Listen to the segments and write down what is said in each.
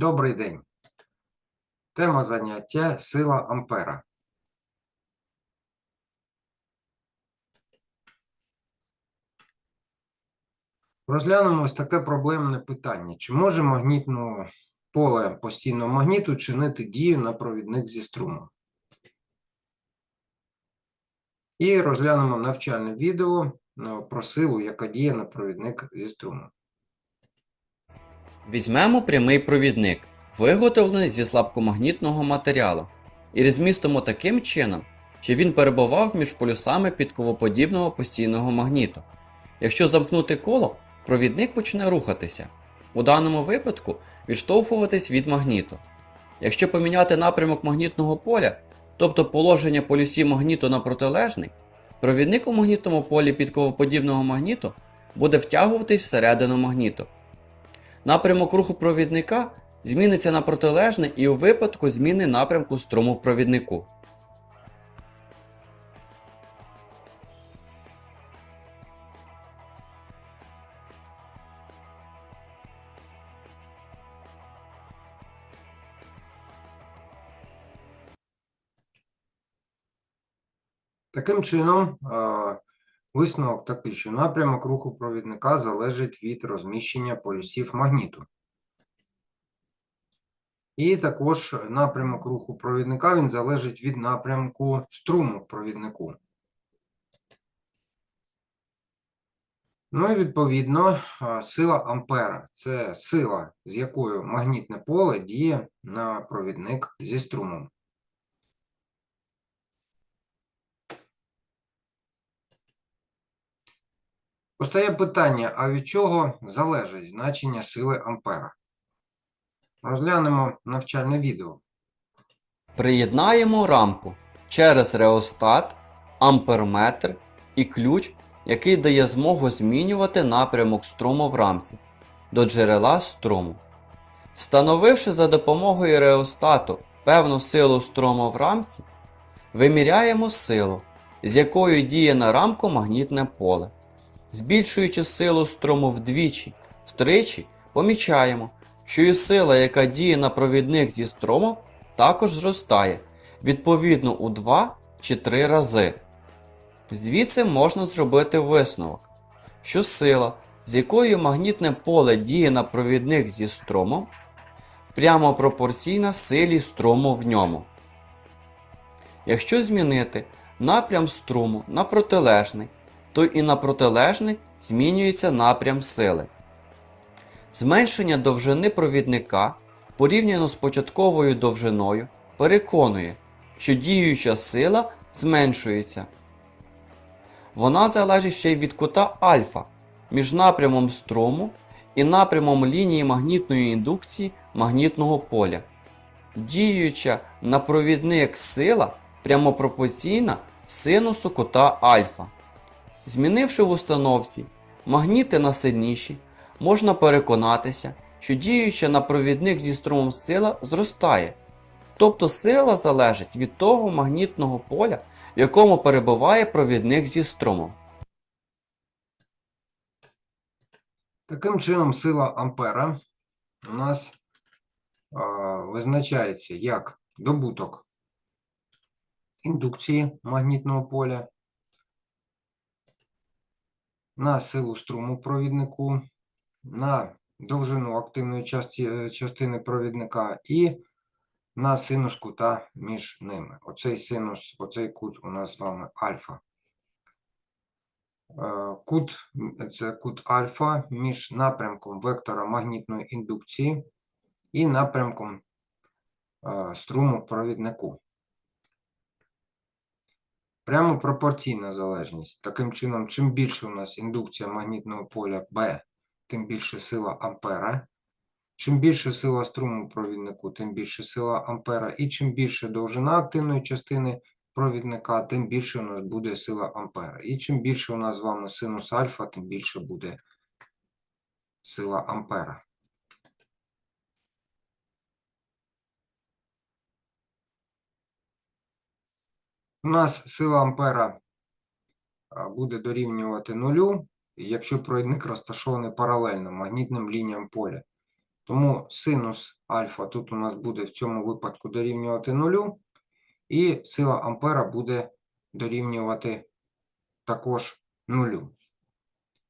Добрий день. Тема заняття сила Ампера. Розглянемо ось таке проблемне питання. Чи може магнітне поле постійного магніту чинити дію на провідник зі струмом? І розглянемо навчальне відео про силу, яка діє на провідник зі струмом. Візьмемо прямий провідник, виготовлений зі слабкомагнітного матеріалу, і розмістимо таким чином, що він перебував між полюсами підковоподібного постійного магніту. Якщо замкнути коло, провідник почне рухатися, у даному випадку відштовхуватись від магніту. Якщо поміняти напрямок магнітного поля, тобто положення полюсів магніту на протилежний, провідник у магнітному полі підковоподібного магніту буде втягуватись всередину магніту. Напрямок руху провідника зміниться на протилежний і у випадку зміни напрямку струму в провіднику. Таким чином, висновок такий, що напрямок руху провідника залежить від розміщення полюсів магніту. І також напрямок руху провідника він залежить від напрямку струму провіднику. Ну і відповідно сила Ампера це сила, з якою магнітне поле діє на провідник зі струмом. Постає питання, а від чого залежить значення сили Ампера? Розглянемо навчальне відео. Приєднаємо рамку через реостат, амперметр і ключ, який дає змогу змінювати напрямок струму в рамці до джерела струму. Встановивши за допомогою реостату певну силу струму в рамці, виміряємо силу, з якою діє на рамку магнітне поле. Збільшуючи силу струму вдвічі, втричі, помічаємо, що і сила, яка діє на провідник зі струмом, також зростає, відповідно у 2 чи 3 рази. Звідси можна зробити висновок, що сила, з якою магнітне поле діє на провідник зі струмом, прямо пропорційна силі струму в ньому. Якщо змінити напрям струму на протилежний, то і на протилежний змінюється напрям сили. Зменшення довжини провідника порівняно з початковою довжиною переконує, що діюча сила зменшується. Вона залежить ще й від кута альфа між напрямом струму і напрямом лінії магнітної індукції магнітного поля. Діюча на провідник сила прямопропорційна синусу кута альфа. Змінивши в установці магніти на сильніші, можна переконатися, що діюча на провідник зі струмом сила зростає. Тобто сила залежить від того магнітного поля, в якому перебуває провідник зі струмом. Таким чином, сила Ампера у нас а, визначається як добуток індукції магнітного поля на силу струму провіднику, на довжину активної частини провідника і на синус кута між ними. Оцей синус, оцей кут у нас з вами альфа. Е, Кут це кут альфа між напрямком вектора магнітної індукції і напрямком е, струму провіднику. Прямо пропорційна залежність. Таким чином, чим більше у нас індукція магнітного поля B, тим більше сила Ампера. Чим більше сила струму провіднику, тим більше сила Ампера. І чим більше довжина активної частини провідника, тим більше у нас буде сила Ампера. І чим більше у нас з вами синус альфа, тим більше буде сила Ампера. У нас сила Ампера буде дорівнювати нулю, якщо провідник розташований паралельно магнітним лініям поля. Тому синус альфа тут у нас буде в цьому випадку дорівнювати нулю, і сила ампера буде дорівнювати також нулю.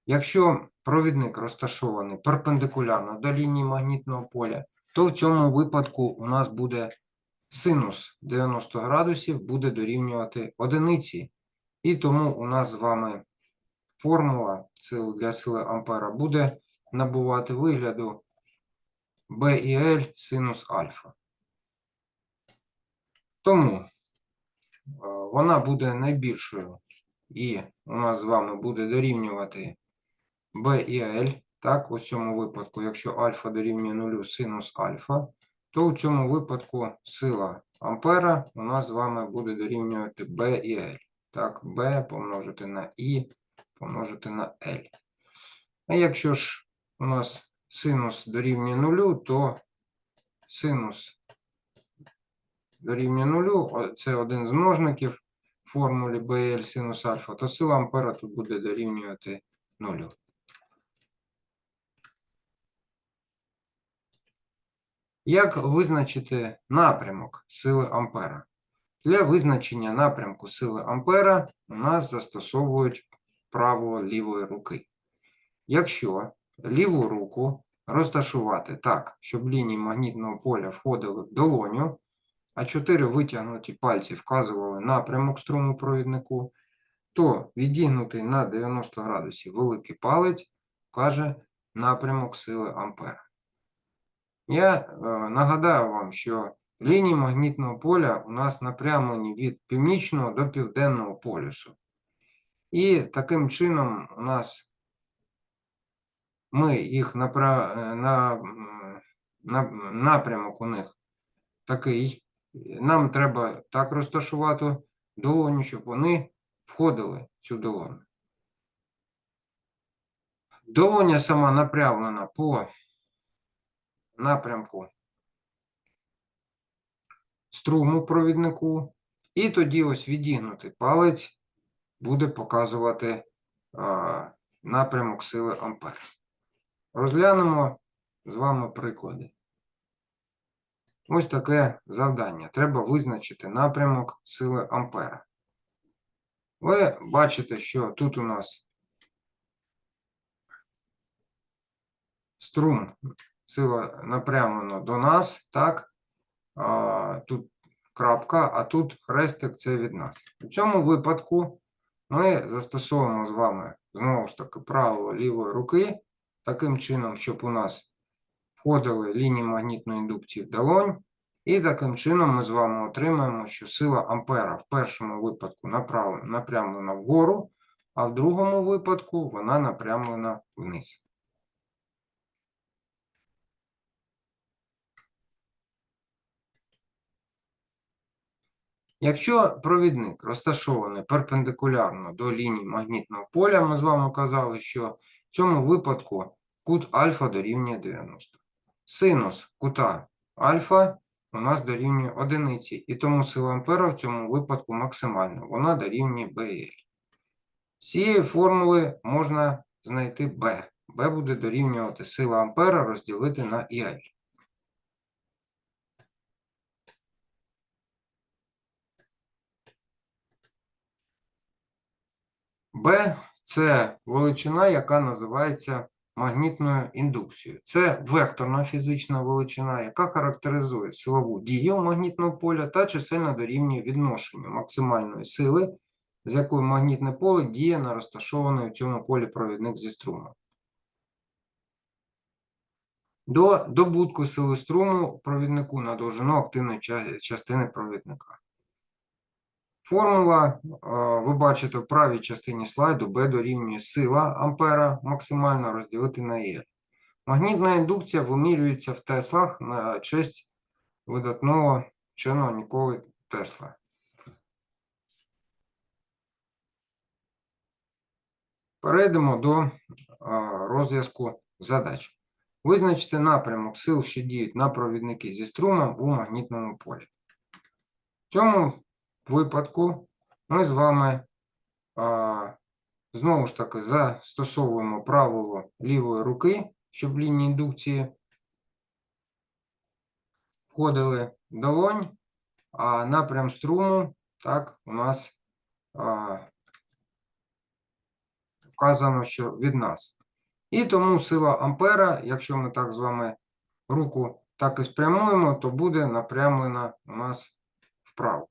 Якщо провідник розташований перпендикулярно до лінії магнітного поля, то в цьому випадку у нас буде синус 90 градусів буде дорівнювати одиниці, і тому у нас з вами формула для сили ампера буде набувати вигляду B і L синус альфа. Тому е, вона буде найбільшою, і у нас з вами буде дорівнювати B і L. Так, у цьому випадку, якщо альфа дорівнює нулю синус альфа, то у цьому випадку сила ампера у нас з вами буде дорівнювати B і L. Так, B помножити на I помножити на L. А якщо ж у нас синус дорівнює нулю, то синус дорівнює нулю, це один з множників в формулі BL синус альфа, то сила ампера тут буде дорівнювати нулю. Як визначити напрямок сили ампера? Для визначення напрямку сили ампера у нас застосовують правило лівої руки. Якщо ліву руку розташувати так, щоб лінії магнітного поля входили в долоню, а чотири витягнуті пальці вказували напрямок струму провіднику, то відігнутий на 90 градусів великий палець каже напрямок сили ампера. Я е, нагадаю вам, що лінії магнітного поля у нас напрямлені від північного до південного полюсу. І таким чином у нас ми їх напра... е, на... на... напрямок у них такий. Нам треба так розташувати долоню, щоб вони входили в цю долоню. Долоня сама напрямлена по напрямку струму провіднику, і тоді ось відігнутий палець буде показувати а, напрямок сили ампер. Розглянемо з вами приклади. Ось таке завдання. Треба визначити напрямок сили ампера. Ви бачите, що тут у нас струм, сила напрямлена до нас, так? Тут крапка, а тут хрестик це від нас. У цьому випадку ми застосовуємо з вами знову ж таки правило лівої руки, таким чином, щоб у нас входили лінії магнітної індукції в долонь. І таким чином ми з вами отримаємо, що сила ампера в першому випадку напрямлена вгору, а в другому випадку вона напрямлена вниз. Якщо провідник розташований перпендикулярно до лінії магнітного поля, ми з вами казали, що в цьому випадку кут альфа дорівнює 90. Синус кута альфа у нас дорівнює одиниці, і тому сила ампера в цьому випадку максимальна, вона дорівнює BL. З цієї формули можна знайти B. B буде дорівнювати сила ампера розділити на IL. B – це величина, яка називається магнітною індукцією. Це векторна фізична величина, яка характеризує силову дію магнітного поля та чисельно дорівнює відношенню максимальної сили, з якою магнітне поле діє на розташований у цьому полі провідник зі струмом. До добутку сили струму провіднику на довжину активної частини провідника. Формула, ви бачите в правій частині слайду, B дорівнює сила ампера максимально розділити на Е. Магнітна індукція вимірюється в Теслах на честь видатного вченого Ніколи Тесла. Перейдемо до розв'язку задач. Визначте напрямок сил, що діють на провідники зі струмом у магнітному полі. В цьому випадку ми з вами а, знову ж таки застосовуємо правило лівої руки, щоб лінії індукції входили долонь, а напрям струму, так, у нас а, вказано, що від нас. І тому сила ампера, якщо ми так з вами руку так і спрямуємо, то буде напрямлена у нас вправо.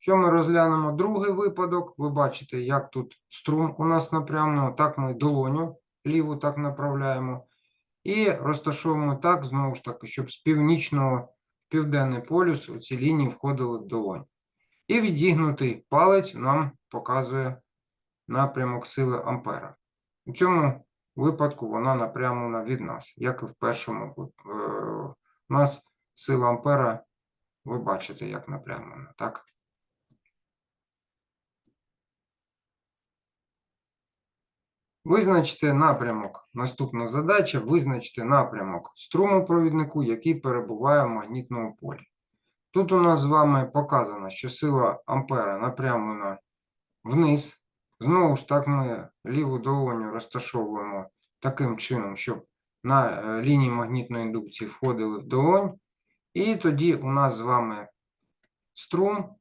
Якщо ми розглянемо другий випадок, ви бачите, як тут струм у нас напрямлено, так ми долоню ліву так направляємо. І розташовуємо так, знову ж таки, щоб з північного південний полюс у ці лінії входили в долонь. І відігнутий палець нам показує напрямок сили ампера. У цьому випадку вона напрямлена від нас, як і в першому. е, У нас сила ампера, ви бачите, як напрямлена, так? Визначте напрямок. Наступна задача визначити напрямок струму провіднику, який перебуває в магнітному полі. Тут у нас з вами показано, що сила ампера напрямлена вниз. Знову ж так ми ліву долоню розташовуємо таким чином, щоб на е, лінії магнітної індукції входили в долонь. І тоді у нас з вами струм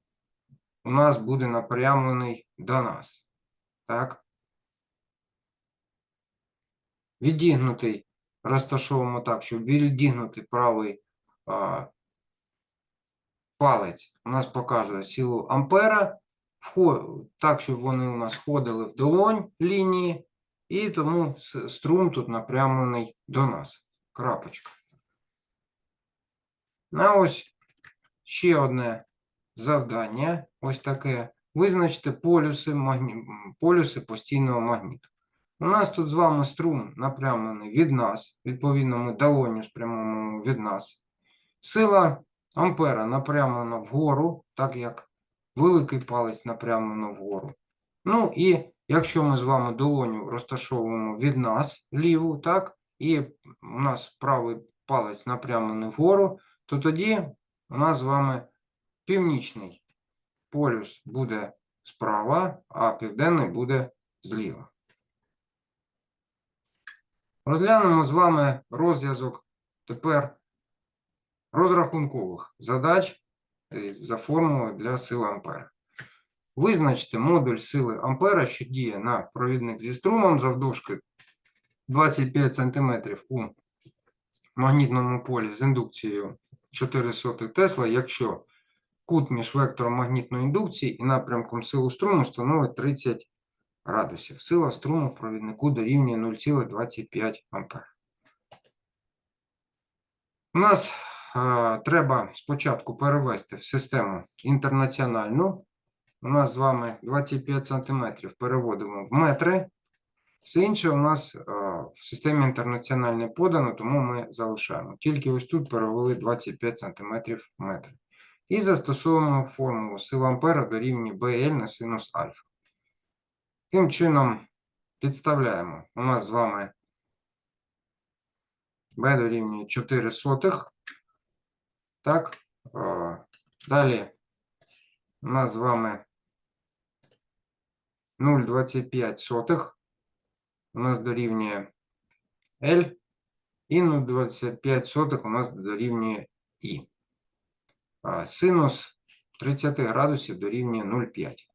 у нас буде напрямлений до нас. Так? Відігнутий розташовуємо так, щоб відігнути правий а, палець у нас показує силу ампера, так, щоб вони у нас входили в долонь лінії, і тому струм тут напрямлений до нас. Крапочка. На ось ще одне завдання. Ось таке. Визначте полюси, магні... полюси постійного магніту. У нас тут з вами струм напрямлений від нас. Відповідно, ми долоню спрямуємо від нас. Сила ампера напрямлена вгору, так як великий палець напрямлено вгору. Ну і якщо ми з вами долоню розташовуємо від нас ліву, так, і у нас правий палець напрямлений вгору, то тоді у нас з вами північний полюс буде справа, а південний буде зліва. Розглянемо з вами розв'язок тепер розрахункових задач е, за формулою для сили ампера. Визначте модуль сили ампера, що діє на провідник зі струмом завдовжки 25 см у магнітному полі з індукцією 400 Тесла, якщо кут між вектором магнітної індукції і напрямком сили струму становить 30 градусів. Сила струму в провіднику дорівнює 0,25 ампер. У нас е, треба спочатку перевести в систему інтернаціональну. У нас з вами 25 см переводимо в метри. Все інше у нас е, в системі інтернаціональної подано, тому ми залишаємо. Тільки ось тут перевели 25 см в метри. І застосовуємо формулу сила ампера дорівнює BL на синус альфа. Тим чином підставляємо. У нас з вами b дорівнює 4 сотих. Так. Далі у нас з вами 0,25 сотих. У нас дорівнює L. І 0,25 сотих у нас дорівнює I. Синус 30 градусів дорівнює 0,5.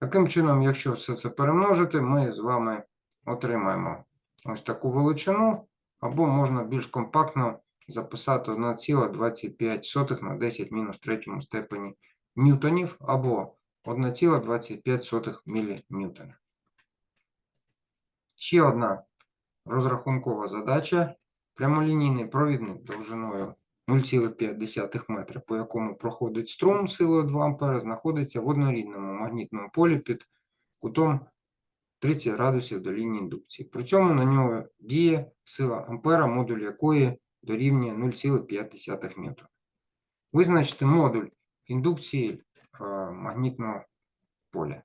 Таким чином, якщо все це перемножити, ми з вами отримаємо ось таку величину, або можна більш компактно записати 1,25 на 10 мінус третьому степені ньютонів, або 1,25 міліньютона. Ще одна розрахункова задача. Прямолінійний провідник довжиною 0,5 метра, по якому проходить струм силою 2 А, знаходиться в однорідному магнітному полі під кутом 30 градусів до лінії індукції. При цьому на нього діє сила ампера, модуль якої дорівнює 0,5 ньютона. Визначте модуль індукції е, магнітного поля.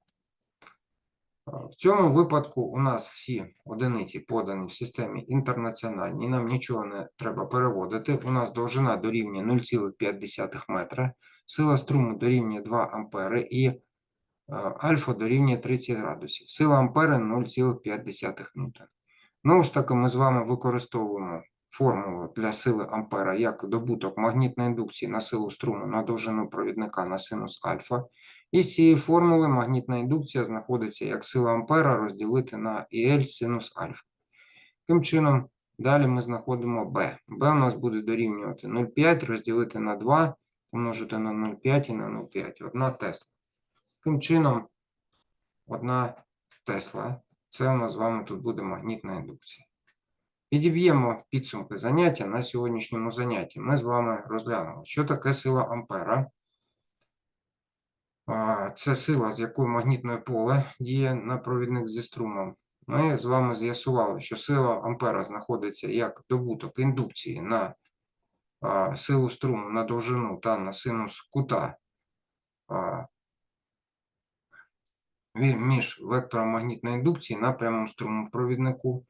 В цьому випадку у нас всі одиниці подані в системі інтернаціональній, нам нічого не треба переводити. У нас довжина дорівнює 0,5 метра, сила струму дорівнює 2 ампери і е, альфа дорівнює 30 градусів. Сила ампери 0,5 ньютона. Знову ж таки, ми з вами використовуємо формулу для сили ампера як добуток магнітної індукції на силу струму на довжину провідника на синус альфа. І з цієї формули магнітна індукція знаходиться як сила ампера розділити на ІЛ синус альфа. Таким чином, далі ми знаходимо b. b у нас буде дорівнювати 0,5 розділити на 2, помножити на 0,5 і на 0,5. Одна Тесла. Таким чином, одна Тесла. Це у нас з вами тут буде магнітна індукція. Підіб'ємо підсумки заняття на сьогоднішньому занятті. Ми з вами розглянули, що таке сила ампера. Це сила, з якою магнітне поле діє на провідник зі струмом. Ми з вами з'ясували, що сила ампера знаходиться як добуток індукції на силу струму на довжину та на синус кута між вектором магнітної індукції на прямому струму провіднику.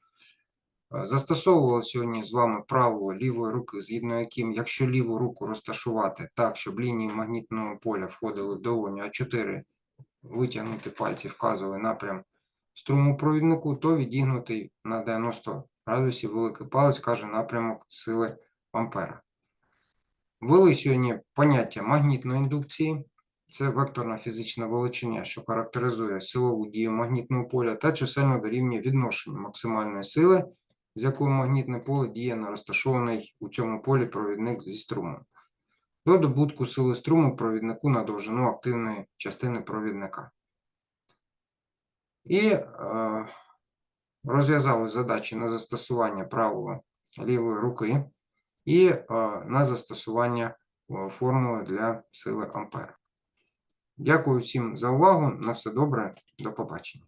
Е, Застосовували сьогодні з вами правило лівої руки, згідно яким, якщо ліву руку розташувати так, щоб лінії магнітного поля входили в долоню, а 4 витягнути пальці вказували напрям струму провіднику, то відігнутий на 90 градусів великий палець каже напрямок сили ампера. Ввели сьогодні поняття магнітної індукції. Це векторна фізична величиня, що характеризує силову дію магнітного поля та чисельно дорівнює відношенню максимальної сили, з якою магнітне поле діє на розташований у цьому полі провідник зі струмом, до добутку сили струму провіднику на довжину активної частини провідника. І е, розв'язали задачі на застосування правила лівої руки і е, на застосування е, формули для сили ампера. Дякую всім за увагу. На все добре. До побачення.